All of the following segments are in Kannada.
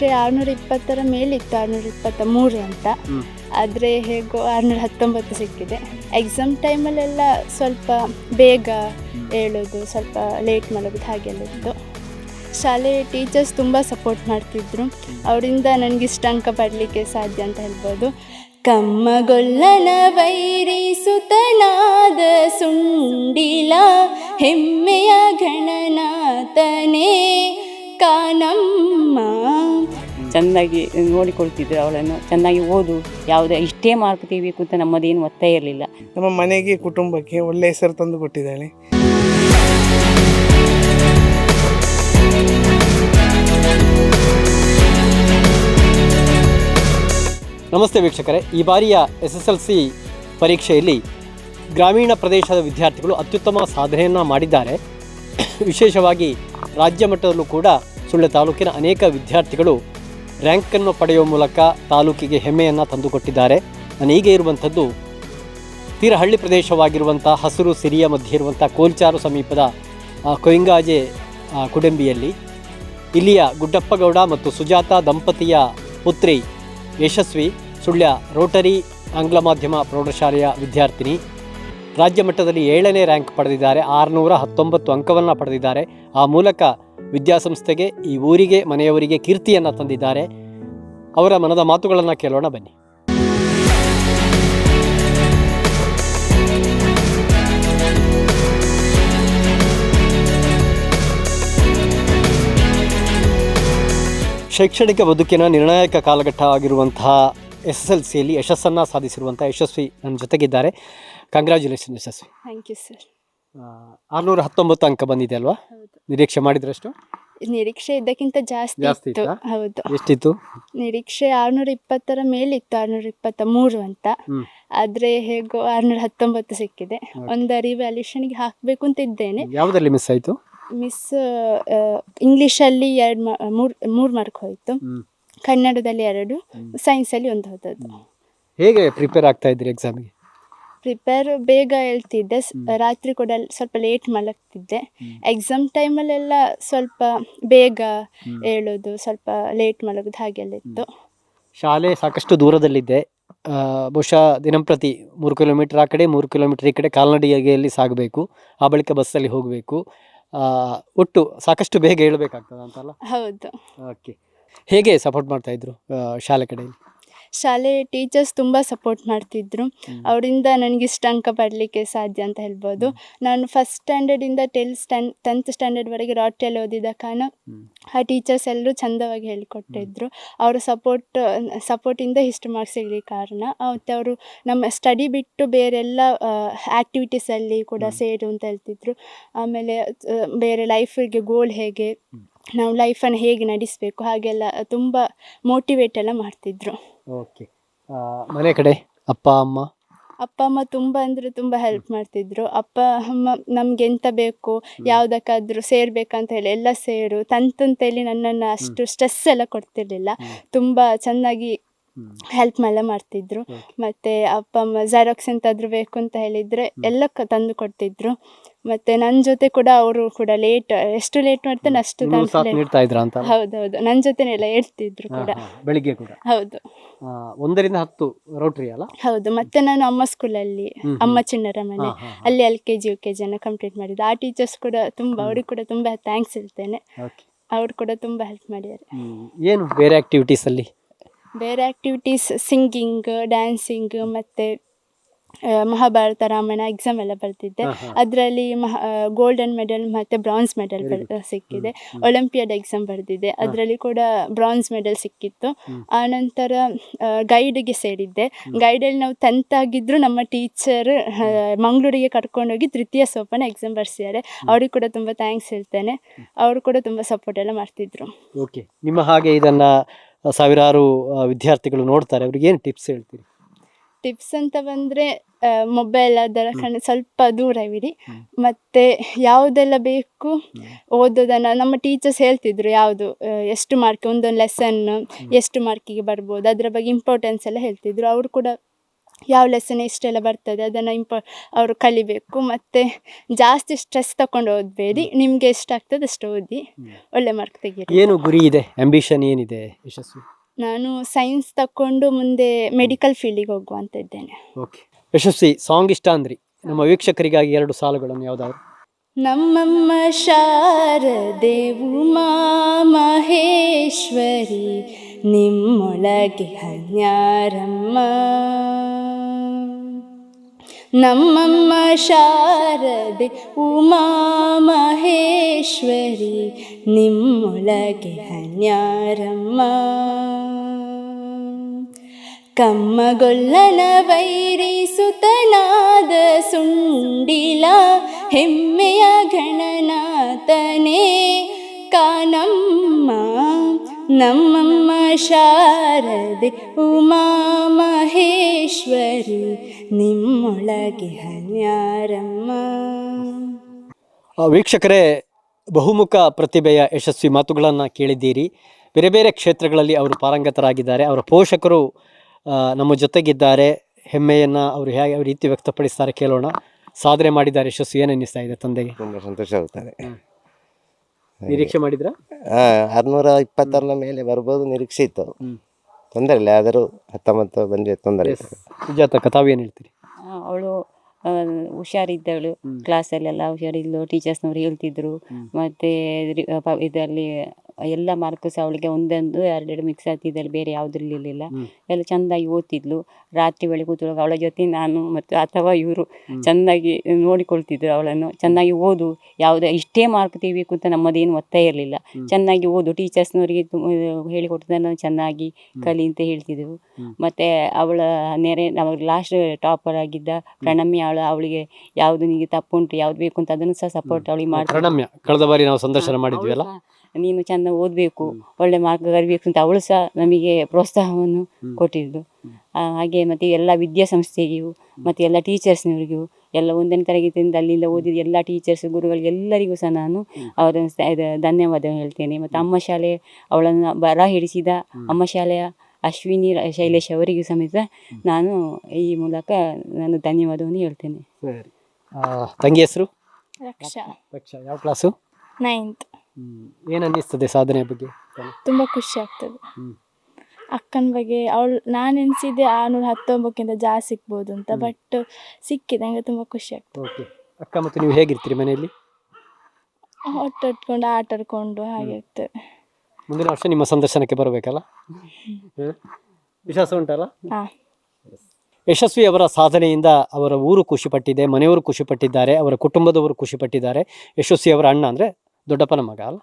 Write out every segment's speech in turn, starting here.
ನಿರೀಕ್ಷೆ ಆರುನೂರ ಇಪ್ಪತ್ತರ ಮೇಲಿತ್ತು ಆರುನೂರ ಇಪ್ಪತ್ತ ಮೂರು ಅಂತ. ಆದರೆ ಹೇಗೋ ಆರುನೂರ ಹತ್ತೊಂಬತ್ತು ಸಿಕ್ಕಿದೆ ಎಕ್ಸಾಮ್ ಟೈಮಲ್ಲೆಲ್ಲ ಸ್ವಲ್ಪ ಬೇಗ ಹೇಳೋದು ಸ್ವಲ್ಪ ಲೇಟ್ ಮಾಡೋದು ಹಾಗೆಲ್ಲ ಇತ್ತು. ಶಾಲೆ ಟೀಚರ್ಸ್ ತುಂಬ ಸಪೋರ್ಟ್ ಮಾಡ್ತಿದ್ರು. ಅವರಿಂದ ನನಗಿಷ್ಟ ಅಂಕ ಪಡಲಿಕ್ಕೆ ಸಾಧ್ಯ ಅಂತ ಹೇಳ್ಬೋದು. ಕಮ್ಮಗೊಲ್ಲನ ವೈರಿಸುತನಾದ ಸುಂಡಿಲ ಹೆಮ್ಮೆಯ ಗಣನಾಥನೇ ಕಾನಮ್ಮ ಚೆನ್ನಾಗಿ ನೋಡಿಕೊಳ್ತಿದ್ರು ಅವಳನ್ನು ಚೆನ್ನಾಗಿ ಓದು. ಯಾವುದೇ ಇಷ್ಟೇ ಮಾರ್ಕ್ ತೆಗಿಬೇಕು ಅಂತ ನಮ್ಮದೇನು ಒತ್ತಾಯ ಇರಲಿಲ್ಲ. ನಮ್ಮ ಮನೆಗೆ ಕುಟುಂಬಕ್ಕೆ ಒಳ್ಳೆ ಹೆಸರು ತಂದು ಕೊಟ್ಟಿದ್ದಾಳೆ. ನಮಸ್ತೆ ವೀಕ್ಷಕರೇ. ಈ ಬಾರಿಯ ಎಸ್ ಎಸ್ ಎಲ್ ಸಿ ಪರೀಕ್ಷೆಯಲ್ಲಿ ಗ್ರಾಮೀಣ ಪ್ರದೇಶದ ವಿದ್ಯಾರ್ಥಿಗಳು ಅತ್ಯುತ್ತಮ ಸಾಧನೆಯನ್ನು ಮಾಡಿದ್ದಾರೆ. ವಿಶೇಷವಾಗಿ ರಾಜ್ಯ ಮಟ್ಟದಲ್ಲೂ ಕೂಡ ಸುಳ್ಯ ತಾಲೂಕಿನ ಅನೇಕ ವಿದ್ಯಾರ್ಥಿಗಳು ರ್ಯಾಂಕನ್ನು ಪಡೆಯುವ ಮೂಲಕ ತಾಲೂಕಿಗೆ ಹೆಮ್ಮೆಯನ್ನು ತಂದುಕೊಟ್ಟಿದ್ದಾರೆ. ನಾನು ಈಗ ಇರುವಂಥದ್ದು ತೀರ ಹಳ್ಳಿ ಪ್ರದೇಶವಾಗಿರುವಂಥ ಹಸಿರು ಸಿರಿಯ ಮಧ್ಯೆ ಇರುವಂಥ ಕೋಲ್ಚಾರು ಸಮೀಪದ ಕೊಯಿಂಗಾಜೆ ಕುಡಂಬಿಯಲ್ಲಿ. ಇಲ್ಲಿಯ ಗುಡ್ಡಪ್ಪಗೌಡ ಮತ್ತು ಸುಜಾತ ದಂಪತಿಯ ಪುತ್ರಿ ಯಶಸ್ವಿ ಸುಳ್ಯ ರೋಟರಿ ಆಂಗ್ಲ ಮಾಧ್ಯಮ ಪ್ರೌಢಶಾಲೆಯ ವಿದ್ಯಾರ್ಥಿನಿ. ರಾಜ್ಯ ಮಟ್ಟದಲ್ಲಿ ಏಳನೇ ರ್ಯಾಂಕ್ ಪಡೆದಿದ್ದಾರೆ. ಆರುನೂರ ಹತ್ತೊಂಬತ್ತು ಅಂಕವನ್ನು ಪಡೆದಿದ್ದಾರೆ. ಆ ಮೂಲಕ ವಿದ್ಯಾಸಂಸ್ಥೆಗೆ, ಈ ಊರಿಗೆ, ಮನೆಯವರಿಗೆ ಕೀರ್ತಿಯನ್ನು ತಂದಿದ್ದಾರೆ. ಅವರ ಮನದ ಮಾತುಗಳನ್ನು ಕೇಳೋಣ ಬನ್ನಿ. ಶೈಕ್ಷಣಿಕ ಬದುಕಿನ ನಿರ್ಣಾಯಕ ಕಾಲಘಟ್ಟ ಆಗಿರುವಂತಹ ಎಸ್ ಎಸ್ ಎಲ್ ಸಿಯಲ್ಲಿ ಯಶಸ್ಸನ್ನು ಸಾಧಿಸಿರುವಂಥ ಯಶಸ್ವಿ ನನ್ನ ಜೊತೆಗಿದ್ದಾರೆ. Congratulation Yashaswi. Thank you sir ಆರುನೂರ ಹತ್ತೊಂಬತ್ತು ಅಂಕ ಬಂದಿದೆ ಅಲ್ವಾ? ನಿರೀಕ್ಷೆ ಮಾಡಿದ್ರಷ್ಟು? ನಿರೀಕ್ಷೆ ಇದ್ದಕ್ಕಿಂತ ಜಾಸ್ತಿ ಜಾಸ್ತಿ ಇತ್ತು. ಇತ್ತಾ? ಹೌದು. ಎಷ್ಟಿತ್ತು? ನಿರೀಕ್ಷೆ ಆರ್ನೂರ ಇಪ್ಪತ್ತರ ಮೇಲಿತ್ತು ಆರ್ನೂರ ಇಪ್ಪತ್ತ ಮೂರು ಅಂತ. ಆದ್ರೆ ಆದರೆ ಹೇಗೋ ಆರ್ನೂರ ಹತ್ತೊಂಬತ್ತು ಸಿಕ್ಕಿದೆ ಒಂದು ರಿವ್ಯಾಲ್ಯೂಷನ್ಗೆ ಹಾಕಬೇಕು ಅಂತ ಇದ್ದೇನೆ. ಯಾವುದರಲ್ಲಿ ಮಿಸ್ ಆಯ್ತು? ಮಿಸ್ ಇಂಗ್ಲೀಷಲ್ಲಿ ಎರಡು ಮೂರ್ ಮೂರು ಮಾರ್ಕ್ ಹೋಯ್ತು. ಹ್ಮ್. ಕನ್ನಡದಲ್ಲಿ ಎರಡು ಸೈನ್ಸ್ ಅಲ್ಲಿ ಒಂದು ಹೋದದ್ದು. ಹೇಗೆ ಪ್ರಿಪೇರ್ ಆಗ್ತಾ ಇದ್ರಿ ಎಕ್ಸಾಮ್ಗೆ ಪ್ರಿಪೇರ್ ಬೇಗ ಹೇಳ್ತಿದ್ದೆ. ಸ್- ರಾತ್ರಿ ಕೂಡ ಸ್ವಲ್ಪ ಲೇಟ್ ಮಲಗ್ತಿದ್ದೆ. ಎಕ್ಸಾಮ್ ಟೈಮಲ್ಲೆಲ್ಲ ಸ್ವಲ್ಪ ಬೇಗ ಹೇಳೋದು ಸ್ವಲ್ಪ ಲೇಟ್ ಮಲಗೋದು ಹಾಗೆಲ್ಲ ಇತ್ತು. ಶಾಲೆ ಸಾಕಷ್ಟು ದೂರದಲ್ಲಿದ್ದೆ. ಆ, ಬಹುಶಃ ದಿನಂಪ್ರತಿ ಮೂರು ಕಿಲೋಮೀಟರ್ ಆ ಕಡೆ ಮೂರು ಕಿಲೋಮೀಟರ್ ಈ ಕಡೆ ಕಾಲ್ನಡಿಗೆಯಲ್ಲಿ ಸಾಗಬೇಕು. ಆ ಬಳಿಕ ಬಸ್ಸಲ್ಲಿ ಹೋಗಬೇಕು. ಒಟ್ಟು ಸಾಕಷ್ಟು ಬೇಗ ಹೇಳಬೇಕಾಗ್ತದೆ ಅಂತಲ್ಲ ಹೌದು. ಓಕೆ ಹೇಗೆ ಸಪೋರ್ಟ್ ಮಾಡ್ತಾ ಇದ್ರು ಆ, ಶಾಲೆ ಕಡೆಯಲ್ಲಿ? ಶಾಲೆ ಟೀಚರ್ಸ್ ತುಂಬ ಸಪೋರ್ಟ್ ಮಾಡ್ತಿದ್ರು. ಅವರಿಂದ ನನಗೆ ಇಷ್ಟು ಅಂಕ ಪಡಲಿಕ್ಕೆ ಸಾಧ್ಯ ಅಂತ ಹೇಳ್ಬೋದು. ನಾನು ಫಸ್ಟ್ ಸ್ಟ್ಯಾಂಡರ್ಡಿಂದ ಟೆಲ್ ಸ್ಟ್ಯಾನ್ ಟೆಂತ್ ಸ್ಟ್ಯಾಂಡರ್ಡ್ವರೆಗೆ ರಾಟಿಯಲ್ಲಿ ಓದಿದ ಕಾರಣ ಆ ಟೀಚರ್ಸ್ ಎಲ್ಲರೂ ಚಂದವಾಗಿ ಹೇಳಿಕೊಟ್ಟಿದ್ರು. ಅವರ ಸಪೋರ್ಟ್ ಸಪೋರ್ಟಿಂದ ಇಷ್ಟು ಮಾರ್ಕ್ಸ್ ಸಿಗಲಿಕ್ಕೆ ಕಾರಣ. ಮತ್ತು ಅವರು ನಮ್ಮ ಸ್ಟಡಿ ಬಿಟ್ಟು ಬೇರೆಲ್ಲ ಆ್ಯಕ್ಟಿವಿಟೀಸಲ್ಲಿ ಕೂಡ ಸೇರು ಅಂತ ಹೇಳ್ತಿದ್ರು. ಆಮೇಲೆ ಬೇರೆ ಲೈಫಿಗೆ ಗೋಲ್ ಹೇಗೆ ನಾವು ಲೈಫನ್ನು ಹೇಗೆ ನಡೆಸಬೇಕು ಹಾಗೆಲ್ಲ ತುಂಬ ಮೋಟಿವೇಟ್ ಎಲ್ಲ ಮಾಡ್ತಿದ್ರು. ಓಕೆ ಮನೆ ಕಡೆ ಅಪ್ಪ ಅಮ್ಮ? ಅಪ್ಪ ಅಮ್ಮ ತುಂಬ ಅಂದ್ರೆ ತುಂಬ ಹೆಲ್ಪ್ ಮಾಡ್ತಿದ್ರು. ಅಪ್ಪ ಅಮ್ಮ ನಮ್ಗೆ ಎಂತ ಬೇಕು ಯಾವುದಕ್ಕಾದ್ರೂ ಸೇರ್ಬೇಕಂತ ಹೇಳಿ ಎಲ್ಲ ಸೇರು. ತಂತಂತೇಳಿ ನನ್ನನ್ನು ಅಷ್ಟು ಸ್ಟ್ರೆಸ್ ಎಲ್ಲ ಕೊಡ್ತಿರ್ಲಿಲ್ಲ. ತುಂಬ ಚೆನ್ನಾಗಿ ಹೆಲ್ಪ್ ಎಲ್ಲ ಮಾಡ್ತಿದ್ರು. ಮತ್ತೆ ಅಪ್ಪ ಅಮ್ಮ ಜೆರಾಕ್ಸ್ ಎಂತಾದ್ರೂ ಬೇಕು ಅಂತ ಹೇಳಿದ್ರೆ ಎಲ್ಲ ಕ- ತಂದು ಕೊಡ್ತಿದ್ರು. ಮತ್ತೆ ನನ್ನ ಜೊತೆ ಕೂಡ ಅವರು ಕೂಡ ಲೇಟ್ ಎಷ್ಟು ಲೇಟ್ ಮಾಡ್ತಾನೆ ಅಷ್ಟು ಹೌದೌದು. ನನ್ನ ಜೊತೆನೆಲ್ಲ ಹೇಳ್ತಿದ್ರು ಕೂಡ. ಬೆಳಿಗ್ಗೆ ಕೂಡ? ಹೌದು. ಒಂದರಿಂದ ಹತ್ತು ರೋಟ್ರಿ ಅಲ್ಲ? ಹೌದು. ಮತ್ತೆ ನಾನು ಅಮ್ಮ ಸ್ಕೂಲಲ್ಲಿ ಅಮ್ಮ. ಚಿಣ್ಣರ ಮನೆ. ಅಲ್ಲಿ L K G U K ಜಿಯನ್ನು complete ಮಾಡಿದ್ದು. ಆ ಟೀಚರ್ಸ್ ಕೂಡ ತುಂಬಾ ಅವ್ರಿಗೆ ಕೂಡ ತುಂಬಾ ಥ್ಯಾಂಕ್ಸ್ ಹೇಳ್ತೇನೆ. ಅವ್ರು ಕೂಡ ತುಂಬಾ ಹೆಲ್ಪ್ ಮಾಡಿದ್ದಾರೆ ಏನು ಬೇರೆ ಆಕ್ಟಿವಿಟೀಸ್ ಅಲ್ಲಿ? ಬೇರೆ ಆ್ಯಕ್ಟಿವಿಟೀಸ್ ಸಿಂಗಿಂಗ್ ಡ್ಯಾನ್ಸಿಂಗ್ ಮತ್ತು ಮಹಾಭಾರತ ರಾಮಾಯಣ ಎಕ್ಸಾಮ್ ಎಲ್ಲ ಬರ್ತಿದ್ದೆ. ಅದರಲ್ಲಿ ಮಹ ಗೋಲ್ಡನ್ ಮೆಡಲ್ ಮತ್ತು ಬ್ರಾನ್ಸ್ ಮೆಡಲ್. ಸಿಕ್ಕಿದೆ. ಒಲಿಂಪಿಯಾಡ್ ಎಕ್ಸಾಮ್ ಬರೆದಿದ್ದೆ ಅದರಲ್ಲಿ ಕೂಡ ಬ್ರಾನ್ಸ್ ಮೆಡಲ್ ಸಿಕ್ಕಿತ್ತು. ಆನಂತರ ಗೈಡ್ಗೆ ಸೇರಿದ್ದೆ. ಗೈಡಲ್ಲಿ ನಾವು ಟೆಂತ್ ಆಗಿದ್ರು ನಮ್ಮ ಟೀಚರ್ ಮಂಗಳೂರಿಗೆ ಕರ್ಕೊಂಡೋಗಿ ತೃತೀಯ ಸೋಪನ ಎಕ್ಸಾಮ್ ಬರ್ಸಿದ್ದಾರೆ. ಅವ್ರಿಗೆ ಕೂಡ ತುಂಬ ಥ್ಯಾಂಕ್ಸ್ ಹೇಳ್ತೇನೆ. ಅವರು ಕೂಡ ತುಂಬ ಸಪೋರ್ಟ್ ಎಲ್ಲ ಮಾಡ್ತಿದ್ರು. ಓಕೆ ನಿಮ್ಮ ಹಾಗೆ ಇದನ್ನ ಸಾವಿರಾರು ವಿದ್ಯಾರ್ಥಿಗಳು ನೋಡ್ತಾರೆ. ಅವ್ರಿಗೆ ಏನು ಟಿಪ್ಸ್ ಹೇಳ್ತೀರಿ? ಟಿಪ್ಸ್ ಅಂತ ಬಂದರೆ ಮೊಬೈಲ್ ಅದರ ಕಣ್ಣು ಸ್ವಲ್ಪ ದೂರ ಇಡಿ. ಮತ್ತು ಯಾವುದೆಲ್ಲ ಬೇಕು. ಓದೋದನ್ನು ನಮ್ಮ ಟೀಚರ್ಸ್ ಹೇಳ್ತಿದ್ರು ಯಾವುದು ಎಷ್ಟು ಮಾರ್ಕ್ ಒಂದೊಂದು ಲೆಸನ್ ಎಷ್ಟು ಮಾರ್ಕಿಗೆ ಬರ್ಬೋದು ಅದರ ಬಗ್ಗೆ ಇಂಪಾರ್ಟೆನ್ಸ್ ಎಲ್ಲ ಹೇಳ್ತಿದ್ರು. ಅವರು ಕೂಡ ಯಾವ ಲೆಸನ್ ಎಷ್ಟೆಲ್ಲ ಬರ್ತದೆ ಅದನ್ನು ಇಂಪ ಅವರು ಕಲಿಬೇಕು ಮತ್ತು ಜಾಸ್ತಿ ಸ್ಟ್ರೆಸ್ ತಗೊಂಡು ಓದಬೇಡಿ. ನಿಮಗೆ ಎಷ್ಟಾಗ್ತದೆ ಅಷ್ಟು ಓದಿ. ಒಳ್ಳೆ ಮಾರ್ಕ್ ತೆಗೀರಿ. ಏನು ಗುರಿ ಇದೆ? ಆಂಬಿಷನ್ ಏನಿದೆ ಯಶಸ್ವಿ ನಾನು ಸೈನ್ಸ್ ತಗೊಂಡು ಮುಂದೆ ಮೆಡಿಕಲ್ ಫೀಲ್ಡಿಗೆ ಹೋಗುವ ಅಂತ ಇದ್ದೇನೆ. ಓಕೆ ಯಶಸ್ವಿ. ಸಾಂಗ್ ಇಷ್ಟ ಅಂದ್ರಿ. ನಮ್ಮ ವೀಕ್ಷಕರಿಗಾಗಿ ಎರಡು ಸಾಲುಗಳನ್ನು ಯಾವ್ದಾದ್ರು. ನಮ್ಮಮ್ಮ ಶಾರದೆ ಉಮಾ ಮಹೇಶ್ವರಿ ನಿಮ್ಮೊಳಗೆ ಹನ್ಯಾರಮ್ಮ. ನಮ್ಮಮ್ಮ ಶಾರದೆ ಉಮಾ ಮಹೇಶ್ವರಿ ನಿಮ್ಮೊಳಗೆ ಹನ್ಯಾರಮ್ಮ ಕಮ್ಮಗೊಲ್ಲನ ವೈರಿಸುತನಾದ ಸುಂಡಿಲ ಹೆಮ್ಮೆಯ ಗಣನಾಥನೇ ಕಾನಮ್ಮ ನಮ್ಮಮ್ಮ ಶಾರದೆ ಉಮಾ ಮಹೇಶ್ವರಿ ನಿಮ್ಮೊಳಗೆ ಹನ್ಯಾರಮ್ಮ. ಆ, ವೀಕ್ಷಕರೇ ಬಹುಮುಖ ಪ್ರತಿಭೆಯ ಯಶಸ್ವಿ ಮಾತುಗಳನ್ನು ಕೇಳಿದ್ದೀರಿ. ಬೇರೆ ಬೇರೆ ಕ್ಷೇತ್ರಗಳಲ್ಲಿ ಅವರು ಪಾರಂಗತರಾಗಿದ್ದಾರೆ. ಅವರ ಪೋಷಕರು ನಮ್ಮ ಜೊತೆಗಿದ್ದಾರೆ. ಹೆಮ್ಮೆಯನ್ನು ಅವರು ಹೇಗೆ ಯಾವ ರೀತಿ ವ್ಯಕ್ತಪಡಿಸ್ತಾರೆ ಕೇಳೋಣ. ಸಾಧನೆ ಮಾಡಿದ್ದಾರೆ ಯಶಸ್ಸು ಏನು ಅನ್ನಿಸ್ತಾ ಇದೆ ತಂದೆಗೆ? ತುಂಬ ಸಂತೋಷ ಆಗುತ್ತದೆ ನಿರೀಕ್ಷೆ ಮಾಡಿದ್ರ? ಆರುನೂರ ಇಪ್ಪತ್ತಾರನ ಮೇಲೆ ಬರ್ಬೋದು ನಿರೀಕ್ಷೆ ಇತ್ತು. ತೊಂದರೆ ಇಲ್ಲ ಆದರೂ ಹತ್ತೊಂಬತ್ತು ಬಂದರೆ ತೊಂದರೆ ಇಲ್ಲ ಸುಜಾತ ಕಥಾವಿ ಏನು ಹೇಳ್ತೀರಿ ಅವಳು ಹುಷಾರಿದ್ದವಳು ಕ್ಲಾಸಲ್ಲೆಲ್ಲ ಹುಷಾರಿದ್ಲು ಟೀಚರ್ಸ್ನವ್ರು ಹೇಳ್ತಿದ್ರು. ಮತ್ತು ಇದರಲ್ಲಿ ಎಲ್ಲ ಮಾರ್ಕ್ ಸಹ ಅವಳಿಗೆ ಒಂದೊಂದು ಎರಡೆರಡು ಮಿಕ್ಸ್ ಆಗ್ತಿದ್ದಲ್ಲಿ ಬೇರೆ ಯಾವುದ್ರಲ್ಲಿರಲಿಲ್ಲ ಎಲ್ಲ ಚೆಂದಾಗಿ ಓದ್ತಿದ್ಲು. ರಾತ್ರಿ ವೇಳೆ ಕೂತ್ರುವಾಗ ಅವಳ ಜೊತೆ ನಾನು ಮತ್ತು ಅಥವಾ ಇವರು ಚೆನ್ನಾಗಿ ನೋಡಿಕೊಳ್ತಿದ್ರು ಅವಳನ್ನು. ಚೆನ್ನಾಗಿ ಓದು. ಯಾವುದೇ ಇಷ್ಟೇ ಮಾರ್ಕ್ ತೆಗಿಬೇಕು ಅಂತ ನಮ್ಮದೇನು ಒತ್ತಾಯ ಇರಲಿಲ್ಲ. ಚೆನ್ನಾಗಿ ಓದು. ಟೀಚರ್ಸ್ನವರಿಗೆ ಹೇಳಿಕೊಟ್ಟದನ್ನು ಚೆನ್ನಾಗಿ ಕಲಿ ಅಂತ ಹೇಳ್ತಿದ್ದೆವು. ಮತ್ತು ಅವಳ ನೆರೆ ನಾವು ಲಾಸ್ಟ್ ಟಾಪರ್ ಆಗಿದ್ದ ಪ್ರಣಮ್ಯ ಅವಳು ಅವಳಿಗೆ ಯಾವುದು ನಿನಗೆ ತಪ್ಪುಂಟು ಯಾವ್ದು ಬೇಕು ಅಂತ ಅದನ್ನು ಸಹ ಸಪೋರ್ಟ್ ಅವಳಿಗೆ ಮಾಡಿ ಕಳೆದ ಬಾರಿ ನಾವು ಸಂದರ್ಶನ ಮಾಡಿದ್ವಿ ಅಲ್ಲ? ನೀನು ಚೆಂದ ಓದಬೇಕು ಒಳ್ಳೆ ಮಾರ್ಗ ಬರಬೇಕು ಅಂತ ಅವಳು ಸಹ ನಮಗೆ ಪ್ರೋತ್ಸಾಹವನ್ನು ಕೊಟ್ಟಿದ್ದು. ಹಾಗೆ ಮತ್ತು ಎಲ್ಲ ವಿದ್ಯಾಸಂಸ್ಥೆಗೂ ಮತ್ತು ಎಲ್ಲ ಟೀಚರ್ಸ್ನವರಿಗೂ ಎಲ್ಲ ಒಂದನೇ ತರಗತಿಯಿಂದ ಅಲ್ಲಿಂದ ಓದಿದ ಎಲ್ಲ ಟೀಚರ್ಸ್ ಗುರುಗಳಿಗೆ ಎಲ್ಲರಿಗೂ ಸಹ ನಾನು ಅವರ ಧನ್ಯವಾದ ಹೇಳ್ತೇನೆ. ಮತ್ತು ಅಮ್ಮ ಶಾಲೆ ಅವಳನ್ನು ಬರ ಹಿಡಿಸಿದ ಅಮ್ಮ ಶಾಲೆಯ ಅಶ್ವಿನಿ ಶೈಲೇಶ್ ಅವರಿಗೂ ಸಮೇತ ನಾನು ಈ ಮೂಲಕ ನಾನು ಧನ್ಯವಾದವನ್ನು ಹೇಳ್ತೇನೆ. ಸರಿ. ತಂಗಿ ಹೆಸರು? ರಕ್ಷಾ. ರಕ್ಷಾ. ಯಾವ ಕ್ಲಾಸು ನೈನ್ತ್ ಏನು ಅನ್ನಿಸ್ತದೆ ಸಾಧನೆ ಬಗ್ಗೆ? ತುಂಬ ಖುಷಿ ಆಗ್ತದೆ. ಹ್ಮ್. ಅಕ್ಕನ ಬಗ್ಗೆ ಅವಳು ನಾನು ಎನಿಸಿದ್ದೆ ಆರುನೂರ ಹತ್ತೊಂಬಕ್ಕಿಂತ ಜಾಸ್ತಿ ಸಿಗ್ಬೋದು ಅಂತ ಬಟ್ ಸಿಕ್ಕಿದೆ ನನಗೆ ತುಂಬ ಖುಷಿ ಆಗ್ತದೆ. ಓಕೆ ಅಕ್ಕ ಮತ್ತು ನೀವು ಹೇಗಿರ್ತೀರಿ ಮನೆಯಲ್ಲಿ? ಒಟ್ಟೊಟ್ಕೊಂಡು ಆಟ ಆಡ್ಕೊಂಡು ಹಾಗೆ ಇರ್ತದೆ ಮುಂದಿನ ವರ್ಷ ನಿಮ್ಮ ಸಂದರ್ಶನಕ್ಕೆ ಬರಬೇಕಲ್ಲ? ವಿಶ್ವಾಸ ಉಂಟಲ್ಲ? ಹಾಂ. ಯಶಸ್ವಿ ಅವರ ಸಾಧನೆಯಿಂದ ಅವರ ಊರು ಖುಷಿಪಟ್ಟಿದೆ ಮನೆಯವರು ಖುಷಿಪಟ್ಟಿದ್ದಾರೆ ಅವರ ಕುಟುಂಬದವರು ಖುಷಿಪಟ್ಟಿದ್ದಾರೆ ಯಶಸ್ವಿ ಅವರ ಅಣ್ಣ ಅಂದರೆ ದೊಡ್ಡಪ್ಪನ ಮಗ ಅಲ್ಲ?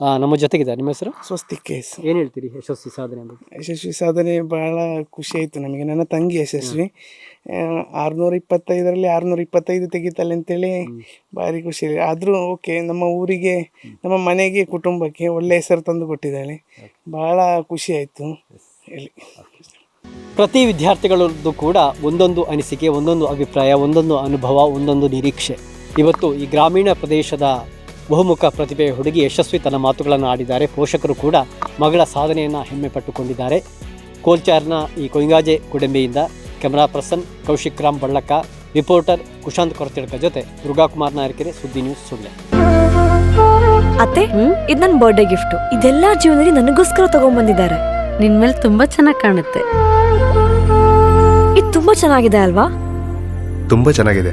ಆ, ನಮ್ಮ ಜೊತೆಗಿದ್ದಾರೆ. ನಿಮ್ಮ ಹೆಸರು? ಸ್ವಸ್ತಿಕ್ ಕೇಸ್. ಏನು ಹೇಳ್ತೀರಿ ಯಶಸ್ವಿ ಸಾಧನೆ ಬಗ್ಗೆ? ಯಶಸ್ವಿ ಸಾಧನೆ ಬಹಳ ಖುಷಿ ಆಯಿತು ನಮಗೆ. ನನ್ನ ತಂಗಿ ಯಶಸ್ವಿ. ಆರುನೂರ ಇಪ್ಪತ್ತೈದರಲ್ಲಿ ಆರುನೂರ ಇಪ್ಪತ್ತೈದು ತೆಗಿತಾಳೆ ಅಂತೇಳಿ ಭಾರಿ ಖುಷಿ. ಆದರೂ ಓಕೆ ನಮ್ಮ ಊರಿಗೆ ನಮ್ಮ ಮನೆಗೆ ಕುಟುಂಬಕ್ಕೆ ಒಳ್ಳೆ ಹೆಸರು ತಂದು ಕೊಟ್ಟಿದ್ದಾಳೆ. ಬಹಳ ಖುಷಿ ಆಯಿತು. ಹೇಳಿ. ಪ್ರತಿ ವಿದ್ಯಾರ್ಥಿಗಳದ್ದು ಕೂಡ ಒಂದೊಂದು ಅನಿಸಿಕೆ ಒಂದೊಂದು ಅಭಿಪ್ರಾಯ ಒಂದೊಂದು ಅನುಭವ ಒಂದೊಂದು ನಿರೀಕ್ಷೆ. ಇವತ್ತು ಈ ಗ್ರಾಮೀಣ ಪ್ರದೇಶದ ಬಹುಮುಖ ಪ್ರತಿಭೆಯ ಹುಡುಗಿ ಯಶಸ್ವಿ ತನ್ನ ಮಾತುಗಳನ್ನು ಆಡಿದ್ದಾರೆ. ಪೋಷಕರು ಕೂಡ ಮಗಳ ಸಾಧನೆಯನ್ನು ಹೆಮ್ಮೆ ಪಟ್ಟುಕೊಂಡಿದ್ದಾರೆ ಕೋಲ್ಚಾರ್ನ ಈ ಕೊಯಿಂಗಾಜೆ ಕುಡಂಬೆಯಿಂದ camera person Kaushik Ram Ballakka reporter Kushanth Koratidka ಜೊತೆ ದುರ್ಗಾಕುಮಾರ್ ನಾಯಕರೆ ಸುದ್ದಿ ನ್ಯೂಸ್ ಸುಳ್ಳೆ. ಅತ್ತೆ ಇದು ನನ್ನ ಬರ್ಡೇ ಗಿಫ್ಟ್ ಇದೆಲ್ಲ ಜೀವನದಲ್ಲಿ ನನಗೋಸ್ಕರ ತಗೊಂಡ್ಬಂದಿದ್ದಾರೆ. ನಿನ್ ಮೇಲೆ ತುಂಬಾ ಚೆನ್ನಾಗಿ ಕಾಣುತ್ತೆ. ಇದು ತುಂಬಾ ಚೆನ್ನಾಗಿದೆ ಅಲ್ವಾ? ತುಂಬಾ ಚೆನ್ನಾಗಿದೆ.